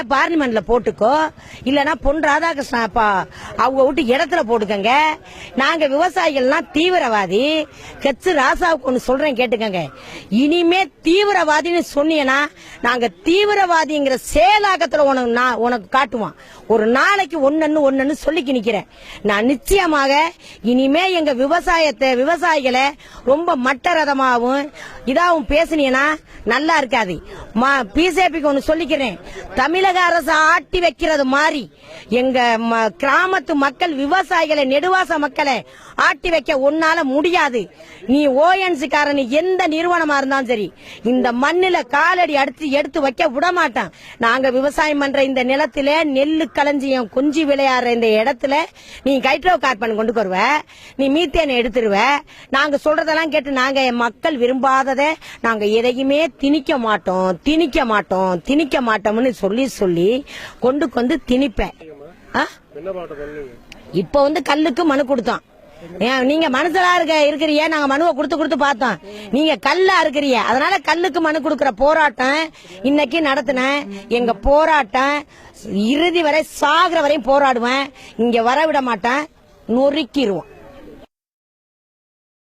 பார்லிமெண்ட்ல போட்டுக்கோ. இல்லனா பொன் ராதாகிருஷ்ணன் அப்பா அவங்க விட்டு இடத்துல போட்டுக்கங்க. நாங்க விவசாயிகள்லாம் தீவிரவாதி. கச்சு ராசாவுக்கு ஒண்ணு சொல்றேன் கேட்டுக்கங்க. இனிமே தீவிரவாதின்னு சொன்னீங்கன்னா நாங்க தீவிரவாதிங்கிற செயலாக்கத்துல உனக்கு நான் உனக்கு காட்டுவோம். ஒரு நாளைக்கு ஒன்னன்னு ஒன்னன்னு சொல்லிக்கு நிக்கிறேன். நான் நிச்சயமாக இனிமே எங்க விவசாயத்தை விவசாயிகளை ரொம்ப மட்டரதமாகவும் இதாகவும் பேசுனீங்கன்னா நல்லா இருக்காது. பிஜேபிக்கு ஒன்று சொல்லிக்கிறேன். தமிழக அரசு ஆட்டி வைக்கிறது மாதிரி எங்க ம- கிராமத்து மக்கள் விவசாயிகளை நெடுவாச மக்களை ஆட்டி வைக்க உன்னால முடியாது. நீ ஓஎன்சி காரன் எந்த நிறுவனமா இருந்தாலும் சரி இந்த மண்ணில் காலடி அடுத்து எடுத்து வைக்க விட மாட்டான் நாங்க விவசாயம் பண்ற இந்த நிலத்தில நெல்லு களஞ்சியம் கொஞ்சி விளையாடுற இந்த இடத்துல நீ கைட்ரோ கார்பன் கொண்டு வருவ நீ மீத்தேனை எடுத்துருவ. நாங்க சொல்றதெல்லாம் கேட்டு நாங்க என் மக்கள் விரும்பாததை நாங்க எதையுமே திணிக்க மாட்டோம். திணிக்க மாட்டோம் திணிக்க மாட்டோம்னு சொல்லி சொல்லி கொண்டு கொண்டு திணிப்பேன். ஆ? இப்ப வந்து கல்லுக்கு மனு கொடுத்தோம். நீங்க மனுஷலா இருக்க இருக்கிறிய நாங்க மனுவை கொடுத்து கொடுத்து பார்த்தோம். நீங்க கல்லா இருக்கிறிய அதனால கல்லுக்கு மனு கொடுக்கற போராட்டம் இன்னைக்கு நடத்தினேன். எங்க போராட்டம் இறுதி வரை சாகுற வரையும் போராடுவேன். இங்க வர விட மாட்டேன் நொறுக்கிடுவோம்